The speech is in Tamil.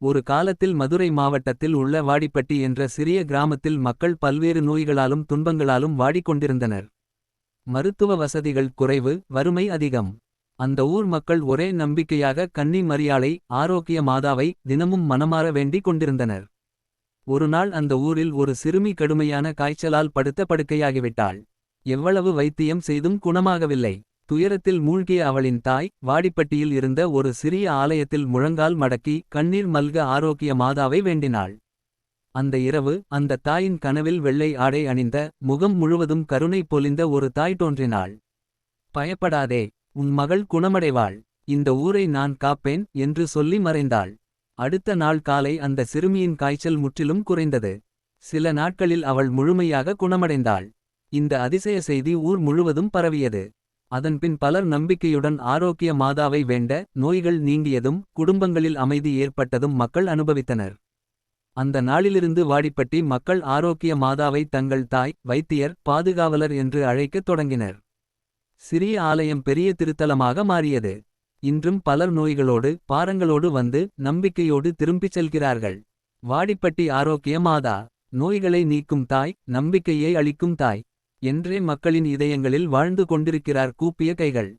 ஒரு காலத்தில் மதுரை மாவட்டத்தில் உள்ள வாடிப்பட்டி என்ற சிறிய கிராமத்தில் மக்கள் பல்வேறு நோய்களாலும் துன்பங்களாலும் வாடிக்கொண்டிருந்தனர். மருத்துவ வசதிகள் குறைவு வறுமை அதிகம். அந்த ஊர் மக்கள் ஒரே நம்பிக்கையாக கன்னி மரியாளை ஆரோக்கிய மாதாவை தினமும் மனமாற வேண்டிக் கொண்டிருந்தனர். ஒருநாள் அந்த ஊரில் ஒரு சிறுமி கடுமையான காய்ச்சலால் படுத்த படுக்கையாகிவிட்டாள். எவ்வளவு வைத்தியம் செய்தும் குணமாகவில்லை. துயரத்தில் மூழ்கிய அவளின் தாய் வாடிப்பட்டியில் இருந்த ஒரு சிறிய ஆலயத்தில் முழங்கால் மடக்கி கண்ணீர் மல்க ஆரோக்கிய மாதாவை வேண்டினாள். அந்த இரவு அந்த தாயின் கனவில் வெள்ளை ஆடை அணிந்த முகம் முழுவதும் கருணை பொலிந்த ஒரு தாய் தோன்றினாள். பயப்படாதே உன் மகள் குணமடைவாள். இந்த ஊரை நான் காப்பேன் என்று சொல்லி மறைந்தாள். அடுத்த நாள் காலை அந்த சிறுமியின் காய்ச்சல் முற்றிலும் குறைந்தது. சில நாட்களில் அவள் முழுமையாக குணமடைந்தாள். இந்த அதிசய செய்தி ஊர் முழுவதும் பரவியது. அதன்பின் பலர் நம்பிக்கையுடன் ஆரோக்கிய மாதாவை வேண்ட நோய்கள் நீங்கியதும் குடும்பங்களில் அமைதி ஏற்பட்டதும் மக்கள் அனுபவித்தனர். அந்த நாளிலிருந்து வாடிப்பட்டி மக்கள் ஆரோக்கிய மாதாவை தங்கள் தாய் வைத்தியர் பாதுகாவலர் என்று அழைக்கத் தொடங்கினர். சிறிய ஆலயம் பெரிய திருத்தலமாக மாறியது. இன்றும் பலர் நோய்களோடு பாரங்களோடு வந்து நம்பிக்கையோடு திரும்பிச் செல்கிறார்கள். வாடிப்பட்டி ஆரோக்கிய மாதா நோய்களை நீக்கும் தாய் நம்பிக்கையை அளிக்கும் தாய். என்றே மக்களின் இதயங்களில் வாழ்ந்து கொண்டிருக்கிறார் கூப்பிய கைகள்.